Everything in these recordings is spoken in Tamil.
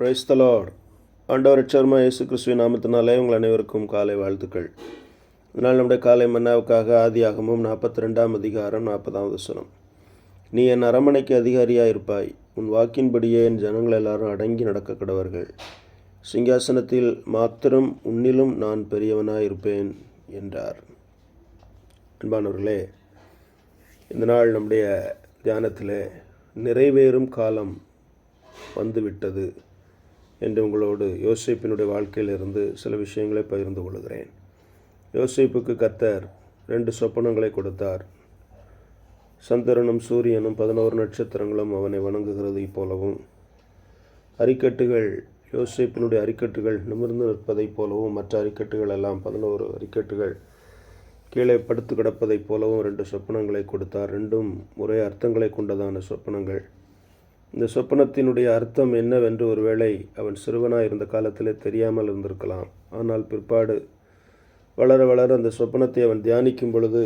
பிரைஸ்தலார் ஆண்டவர் சர்மா இயேசு கிறிஸ்துவின் நாமத்தினாலே உங்கள் அனைவருக்கும் காலை வாழ்த்துக்கள். இதனால் நம்முடைய காலை மன்னாவுக்காக ஆதியாகமும் நாற்பத்தி ரெண்டாம் அதிகாரம் நாற்பதாவது வசனம். நீ என் அரமனைக்கு அதிகாரியாக இருப்பாய் உன் வாக்கின்படியே என் ஜனங்கள் எல்லாரும் அடங்கி நடக்க கடவர்கள். சிங்காசனத்தில் மாத்திரம் உன்னிலும் நான் பெரியவனாக இருப்பேன் என்றார். அன்பானவர்களே இந்த நாள் நம்முடைய தியானத்தில் நிறைவேறும் காலம் வந்துவிட்டது. என்று உங்களோடு யோசிப்பினுடைய வாழ்க்கையிலிருந்து சில விஷயங்களை பகிர்ந்து கொள்கிறேன். யோசிப்புக்கு கத்தர் ரெண்டு சொப்பனங்களை கொடுத்தார். சந்திரனும் சூரியனும் பதினோரு நட்சத்திரங்களும் அவனை வணங்குகிறது போலவும் அரிக்கட்டுகள் யோசிப்பினுடைய அரிக்கட்டுகள் நிமிர்ந்து நிற்பதைப் போலவும் மற்ற அரிக்கட்டுகள் எல்லாம் பதினோரு அரிக்கட்டுகள் கீழே படுத்து கிடப்பதைப் போலவும் ரெண்டு சொப்பனங்களை கொடுத்தார். ரெண்டும் ஒரே அர்த்தங்களை கொண்டதான சொப்பனங்கள். இந்த சொப்பனத்தினுடைய அர்த்தம் என்னவென்று ஒருவேளை அவன் சிறுவனாக இருந்த காலத்திலே தெரியாமல் இருந்திருக்கலாம். ஆனால் பிற்பாடு வளர வளர அந்த சொப்பனத்தை அவன் தியானிக்கும் பொழுது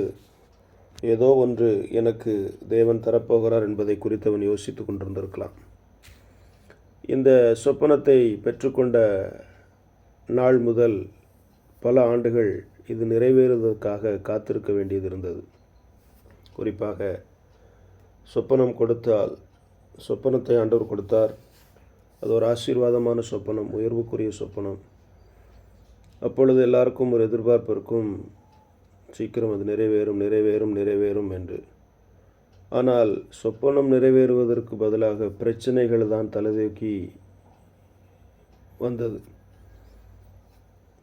ஏதோ ஒன்று எனக்கு தேவன் தரப்போகிறார் என்பதை குறித்து அவன் யோசித்து கொண்டிருந்திருக்கலாம். இந்த சொப்பனத்தை பெற்றுக்கொண்ட நாள் முதல் பல ஆண்டுகள் இது நிறைவேறுவதற்காக காத்திருக்க வேண்டியது இருந்தது. குறிப்பாக சொப்பனம் கொடுத்தால் சொப்பனத்தை ஆண்டவர் கொடுத்தார். அது ஒரு ஆசீர்வாதமான சொப்பனம் உயர்வுக்குரிய சொப்பனம். அப்பொழுது எல்லாருக்கும் ஒரு எதிர்பார்ப்பு இருக்கும் சீக்கிரம் அது நிறைவேறும் நிறைவேறும் நிறைவேறும் என்று. ஆனால் சொப்பனம் நிறைவேறுவதற்கு பதிலாக பிரச்சனைகள் தான் தலைதூக்கி வந்தது.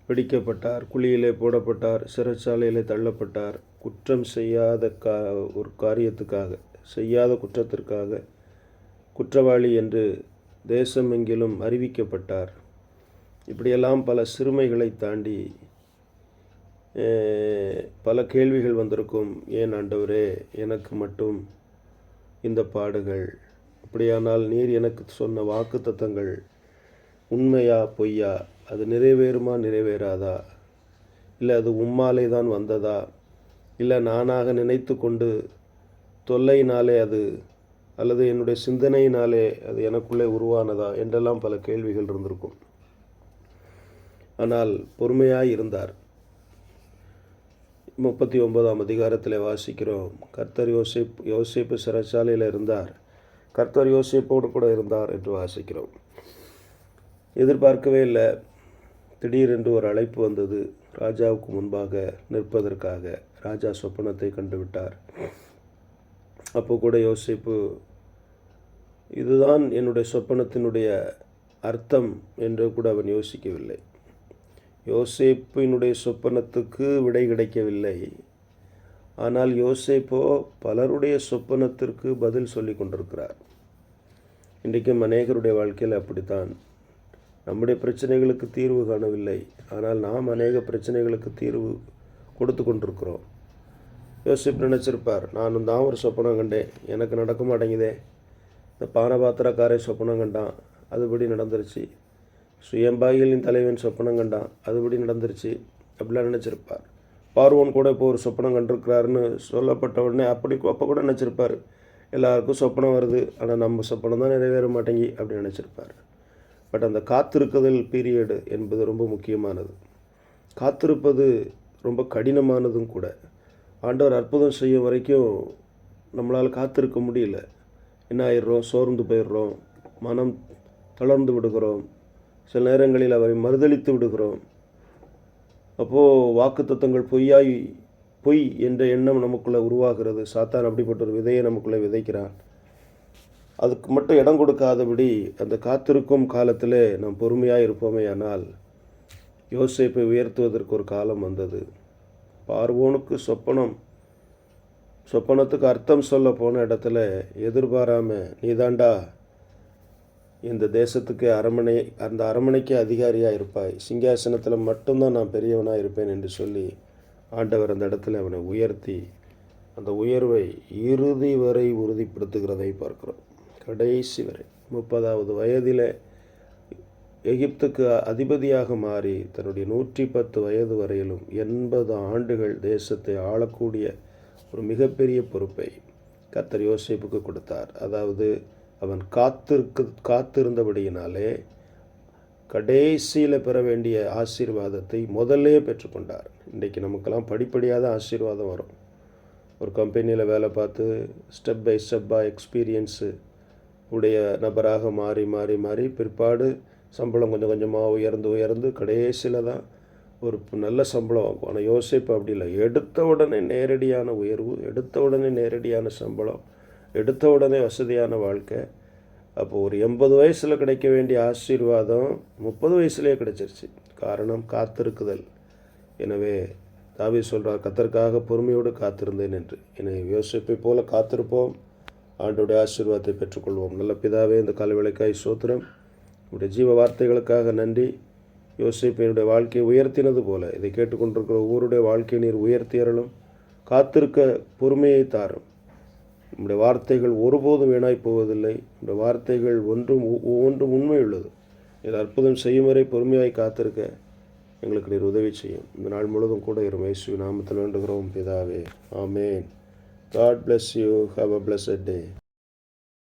பிடிக்கப்பட்டார் குழியிலே போடப்பட்டார் சிறைச்சாலையிலே தள்ளப்பட்டார். குற்றம் செய்யாத கா ஒரு காரியத்துக்காக செய்யாத குற்றத்திற்காக குற்றவாளி என்று தேசமெங்கிலும் அறிவிக்கப்பட்டார். இப்படியெல்லாம் பல சிறுமைகளை தாண்டி பல கேள்விகள் வந்திருக்கும். ஏன் ஆண்டவரே எனக்கு மட்டும் இந்த பாடுகள்? அப்படியானால் நீர் எனக்கு சொன்ன வாக்கு தத்தங்கள் உண்மையா பொய்யா? அது நிறைவேறுமா நிறைவேறாதா? இல்லை அது உம்மாலே தான் வந்ததா? இல்லை நானாக நினைத்து கொண்டு தொல்லையினாலே அது அல்லது என்னுடைய சிந்தனையினாலே அது எனக்குள்ளே உருவானதா என்றெல்லாம் பல கேள்விகள் இருந்திருக்கும். ஆனால் பொறுமையாய் இருந்தார். முப்பத்தி ஒன்பதாம் அதிகாரத்தில் வாசிக்கிறோம். கர்த்தர் யோசிப் யோசிப்பு சிறைச்சாலையில் இருந்தார். கர்த்தர் யோசிப்போடு கூட இருந்தார் என்று வாசிக்கிறோம். எதிர்பார்க்கவே இல்லை. திடீரென்று ஒரு அழைப்பு வந்தது. ராஜாவுக்கு முன்பாக நிற்பதற்காக. ராஜா சொப்பனத்தை கண்டுவிட்டார். அப்போ கூட யோசிப்பு இதுதான் என்னுடைய சொப்பனத்தினுடைய அர்த்தம் என்று கூட அவன் யோசிக்கவில்லை. யோசேப்பினுடைய சொப்பனத்துக்கு விடை கிடைக்கவில்லை. ஆனால் யோசேப்போ பலருடைய சொப்பனத்திற்கு பதில் சொல்லி கொண்டிருக்கிறார். இன்றைக்கும் அநேகருடைய வாழ்க்கையில் அப்படித்தான். நம்முடைய பிரச்சனைகளுக்கு தீர்வு காணவில்லை. ஆனால் நாம் அநேக பிரச்சனைகளுக்கு தீர்வு கொடுத்து கொண்டிருக்கிறோம். யோசிப் நினச்சிருப்பார் நானும் தான் ஒரு சொப்பனம் கண்டேன். எனக்கு நடக்க மாட்டேங்குதே. இந்த பானபாத்திரக்காரை சொப்பனம் கண்டான். அதுபடி நடந்துருச்சு. சுயம்பாயிகளின் தலைவன் சொப்பனம் கண்டான். அதுபடி நடந்துருச்சு. அப்படிலாம் நினச்சிருப்பார். பார்வோன் கூட இப்போ ஒரு சொப்பனம் கண்டிருக்கிறாருன்னு சொல்லப்பட்ட உடனே அப்படி அப்போ கூட நினச்சிருப்பார். எல்லாருக்கும் சொப்பனம் வருது. ஆனால் நம்ம சொப்பனம் தான் நிறைவேற மாட்டேங்கி அப்படின்னு நினச்சிருப்பார். பட் அந்த காத்திருக்குதல் பீரியடு என்பது ரொம்ப முக்கியமானது. காத்திருப்பது ரொம்ப கடினமானதும் கூட. ஆண்டவர் அற்புதம் செய்யும் வரைக்கும் நம்மளால் காத்திருக்க முடியல. என்ன ஆயிடுறோம் சோர்ந்து போயிடுறோம். மனம் தளர்ந்து விடுகிறோம். சில நேரங்களில் அவரை மறுதளித்து விடுகிறோம். அப்போது வாக்கு தத்துவங்கள் பொய்யாய் பொய் என்ற எண்ணம் நமக்குள்ளே உருவாகிறது. சாத்தான் அப்படிப்பட்ட ஒரு விதையை நமக்குள்ளே விதைக்கிறான். அதுக்கு மட்டும் இடம் கொடுக்காதபடி அந்த காத்திருக்கும் காலத்தில் நாம் பொறுமையாக இருப்போமே ஆனால் யோசிப்பை உயர்த்துவதற்கு ஒரு காலம் வந்தது. பார்வோனுக்கு சொப்பனம் சொப்பனத்துக்கு அர்த்தம் சொல்ல போன இடத்துல எதிர்பாராம நீதாண்டா இந்த தேசத்துக்கு அரமனை அந்த அரமனைக்கு அதிகாரியாக இருப்பாய். சிங்காசனத்தில் மட்டும்தான் நான் பெரியவனாக இருப்பேன் என்று சொல்லி ஆண்டவர் அந்த இடத்துல அவனை உயர்த்தி அந்த உயர்வை இறுதி வரை உறுதிப்படுத்துகிறதை பார்க்கிறோம். கடைசி வரை. முப்பதாவது வயதில் எகிப்துக்கு அதிபதியாக மாறி தன்னுடைய நூற்றி பத்து வயது வரையிலும் எண்பது ஆண்டுகள் தேசத்தை ஆளக்கூடிய ஒரு மிகப்பெரிய பொறுப்பை கத்தர் யோசிப்புக்கு கொடுத்தார். அதாவது அவன் காத்திருக்கு காத்திருந்தபடியினாலே கடைசியில் பெற வேண்டிய ஆசீர்வாதத்தை முதல்லே பெற்றுக்கொண்டார். இன்றைக்கு நமக்கெல்லாம் படிப்படியாக தான் ஆசீர்வாதம் வரும். ஒரு கம்பெனியில் வேலை பார்த்து ஸ்டெப் பை ஸ்டெப்பாக எக்ஸ்பீரியன்ஸு உடைய நபராக மாறி மாறி மாறி பிற்பாடு சம்பளம் கொஞ்சம் கொஞ்சமாக உயர்ந்து உயர்ந்து கடைசியில் தான் ஒரு நல்ல சம்பளம் ஆகும் ஆனால் யோசிப்பு அப்படி இல்லை. எடுத்த உடனே நேரடியான உயர்வு எடுத்த உடனே நேரடியான சம்பளம் எடுத்த உடனே வசதியான வாழ்க்கை. அப்போது ஒரு எண்பது வயசில் கிடைக்க வேண்டிய ஆசீர்வாதம் முப்பது வயசுலேயே கிடைச்சிருச்சு. காரணம் காத்திருக்குதல். எனவே தாவி சொல்கிறார் கத்தற்காக பொறுமையோடு காத்திருந்தேன் என்று. எனவே யோசிப்பை போல காத்திருப்போம். ஆண்டோடைய ஆசீர்வாதத்தை பெற்றுக்கொள்வோம். நல்ல பிதாவே இந்த காலவேளைக்காய் சோத்திரம். உடைய ஜீவ வார்த்தைகளுக்காக நன்றி. யோசிப்பு என்னுடைய வாழ்க்கையை உயர்த்தினது போல. இதை கேட்டுக்கொண்டிருக்கிற ஒவ்வொருடைய வாழ்க்கையை நீர் உயர்த்தியறலும் காத்திருக்க பொறுமையை தாரும். நம்முடைய வார்த்தைகள் ஒருபோதும் வீணாய் போவதில்லை. நம்முடைய வார்த்தைகள் ஒன்றும் ஒவ்வொன்றும் உண்மை உள்ளது. இது அற்புதம் செய்யும் வரை பொறுமையாய் காத்திருக்க எங்களுக்கு நீர் உதவி செய்யும். இந்த நாள் முழுவதும் கூட இரும் இயேசு நாமத்தில் வேண்டுகிறோம். பிதாவே ஆமேன். God bless you have a blessed day